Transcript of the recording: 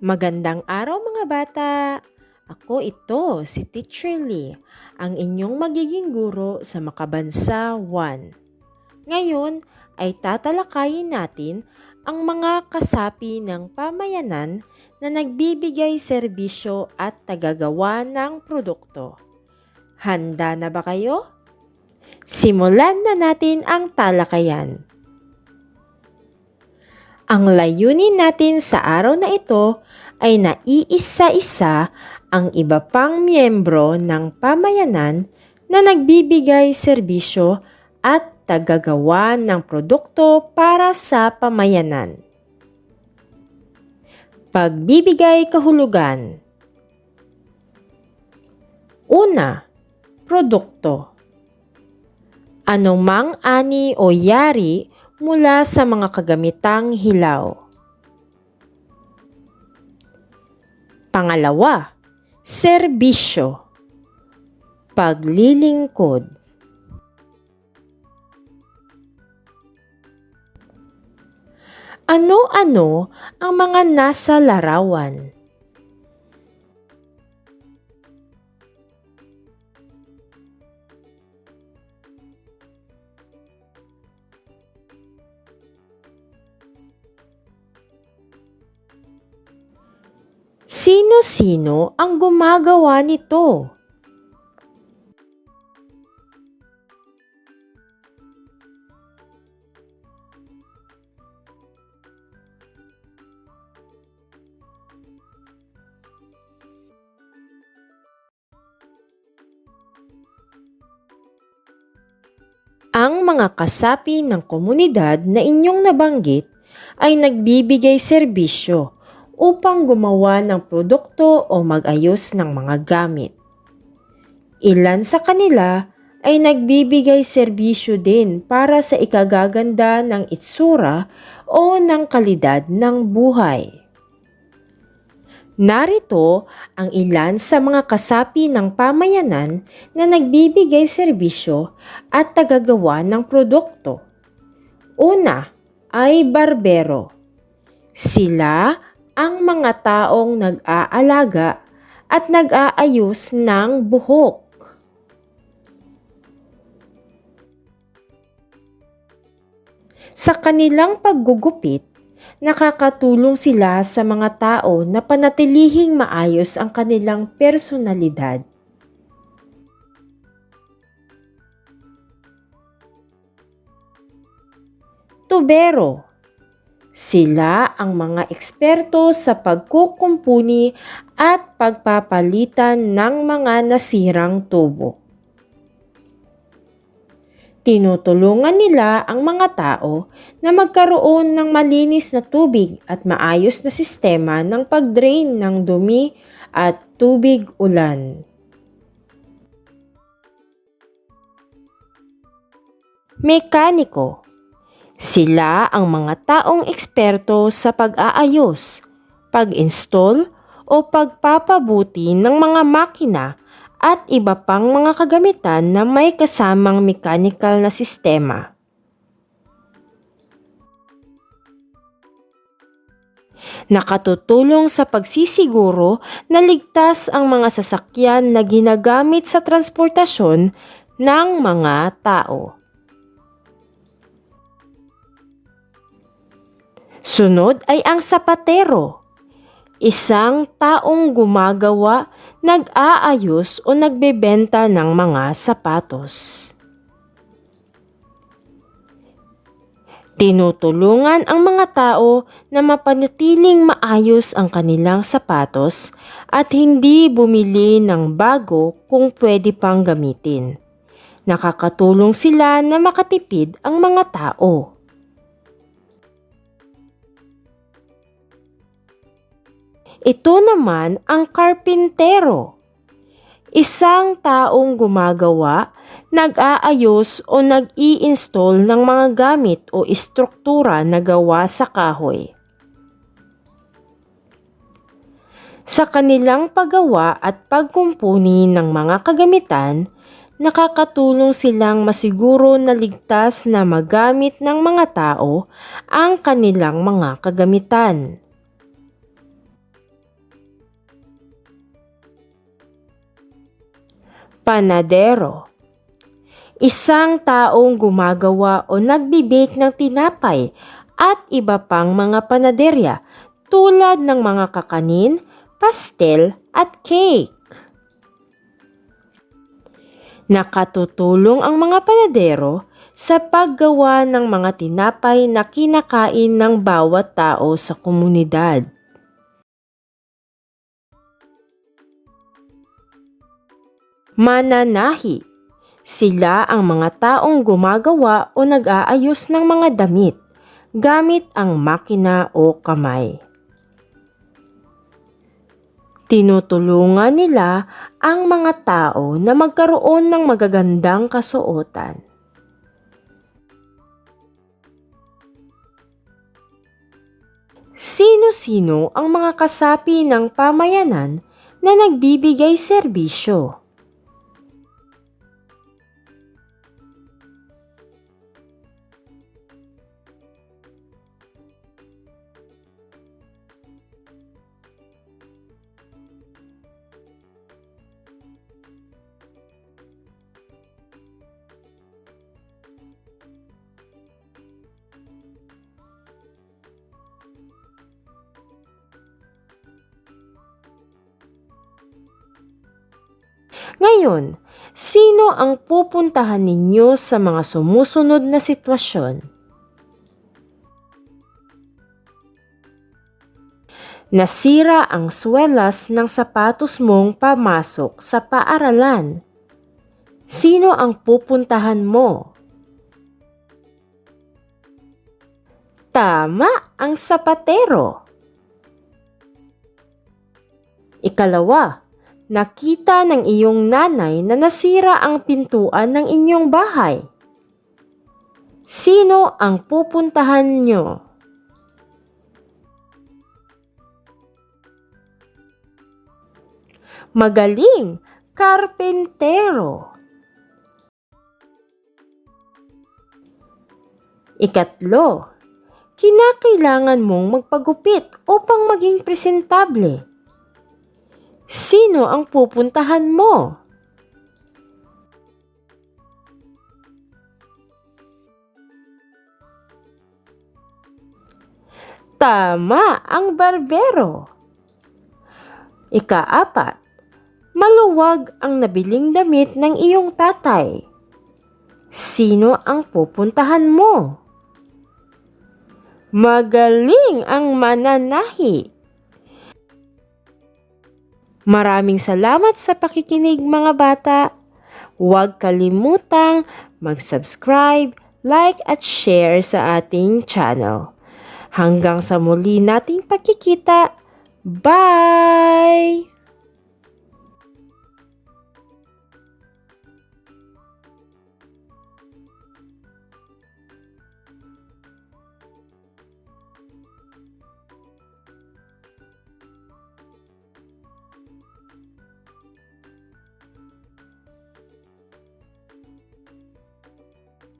Magandang araw mga bata! Ako ito, si Teacher Lee, ang inyong magiging guro sa Makabansa 1. Ngayon ay tatalakayin natin ang mga kasapi ng pamayanan na nagbibigay serbisyo at tagagawa ng produkto. Handa na ba kayo? Simulan na natin ang talakayan. Ang layunin natin sa araw na ito ay naiisa-isa ang iba pang miyembro ng pamayanan na nagbibigay serbisyo at tagagawa ng produkto para sa pamayanan. Pagbibigay kahulugan Una, produkto. Anumang ani o yari mula sa mga kagamitang hilaw. Pangalawa, serbisyo. Paglilingkod. Ano-ano ang mga nasa larawan? Sino-sino ang gumagawa nito? Ang mga kasapi ng komunidad na inyong nabanggit ay nagbibigay serbisyo upang gumawa ng produkto o mag-ayos ng mga gamit. Ilan sa kanila ay nagbibigay serbisyo din para sa ikagaganda ng itsura o ng kalidad ng buhay. Narito ang ilan sa mga kasapi ng pamayanan na nagbibigay serbisyo at tagagawa ng produkto. Una ay barbero. Sila ang mga taong nag-aalaga at nag-aayos ng buhok. Sa kanilang paggugupit, nakakatulong sila sa mga tao na panatilihing maayos ang kanilang personalidad. Tubero Sila ang mga eksperto sa pagkukumpuni at pagpapalitan ng mga nasirang tubo. Tinutulungan nila ang mga tao na magkaroon ng malinis na tubig at maayos na sistema ng pag-drain ng dumi at tubig ulan. Mekaniko Sila ang mga taong eksperto sa pag-aayos, pag-install o pagpapabuti ng mga makina at iba pang mga kagamitan na may kasamang mechanical na sistema. Nakatutulong sa pagsisiguro na ligtas ang mga sasakyan na ginagamit sa transportasyon ng mga tao. Sunod ay ang sapatero isang taong gumagawa, nag-aayos o nagbebenta ng mga sapatos. Tinutulungan ang mga tao na mapanatiling maayos ang kanilang sapatos at hindi bumili ng bago kung pwede pang gamitin. Nakakatulong sila na makatipid ang mga tao. Ito naman ang karpintero. Isang taong gumagawa, nag-aayos o nag-i-install ng mga gamit o istruktura na gawa sa kahoy. Sa kanilang paggawa at pagkumpuni ng mga kagamitan, nakakatulong silang masiguro na ligtas na magamit ng mga tao ang kanilang mga kagamitan. Panadero Isang taong gumagawa o nagbibake ng tinapay at iba pang mga panaderya tulad ng mga kakanin, pastel at cake. Nakatutulong ang mga panadero sa paggawa ng mga tinapay na kinakain ng bawat tao sa komunidad. Mananahi Sila ang mga taong gumagawa o nag-aayos ng mga damit gamit ang makina o kamay. Tinutulungan nila ang mga tao na magkaroon ng magagandang kasuotan. Sino-sino ang mga kasapi ng pamayanan na nagbibigay serbisyo? Ngayon, sino ang pupuntahan ninyo sa mga sumusunod na sitwasyon? Nasira ang swelas ng sapatos mong pamasok sa paaralan. Sino ang pupuntahan mo? Tama ang sapatero. Ikalawa, nakita ng iyong nanay na nasira ang pintuan ng inyong bahay. Sino ang pupuntahan nyo? Magaling, karpentero. Ikatlo, kinakailangan mong magpagupit upang maging presentable. Sino ang pupuntahan mo? Tama ang barbero. Ikaapat, maluwag ang nabiling damit ng iyong tatay. Sino ang pupuntahan mo? Magaling ang mananahi. Maraming salamat sa pakikinig mga bata. Huwag kalimutang mag-subscribe, like at share sa ating channel. Hanggang sa muli nating pagkikita. Bye!